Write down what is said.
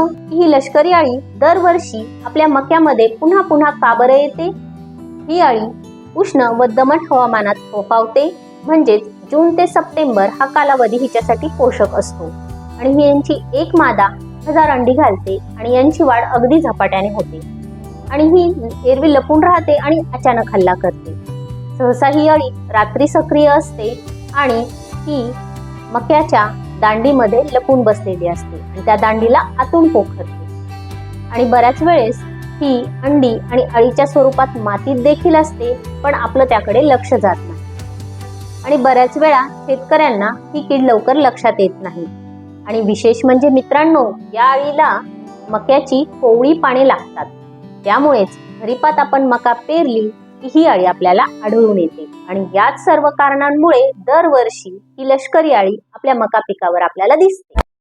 ही लष्करी आळी दरवर्षी आपल्या मक्यामध्ये पुन्हा पुन्हा काबरं येते. ही आळी उष्ण व दमट हवामानात फोफावते. म्हणजेच जून ते सप्टेंबर हा कालावधी हिच्यासाठी पोषक असतो. आणि ही यांची एक मादा हजार अंडी घालते आणि यांची वाढ अगदी झपाट्याने होते. आणि ही एरवी लपून राहते आणि अचानक हल्ला करते. सहसा ही अळी रात्री सक्रिय असते आणि ही मक्याच्या दांडीमध्ये लपून बसलेली असते आणि त्या दांडीला आतून पोखरते. आणि बऱ्याच वेळेस ती अंडी आणि अळीच्या स्वरूपात मातीत देखील असते पण आपलं त्याकडे लक्ष जात नाही. आणि बऱ्याच वेळा शेतकऱ्यांना ही कीड लवकर लक्षात येत नाही. आणि विशेष म्हणजे मित्रांनो या अळीला मक्याची कोवळी पाने लागतात. त्यामुळेच खरीपात आपण मका पेरली ही अळी आपल्याला आढळून येते. आणि याच सर्व कारणांमुळे दरवर्षी ही लष्करी अळी आपल्या मका पिकावर आपल्याला दिसते.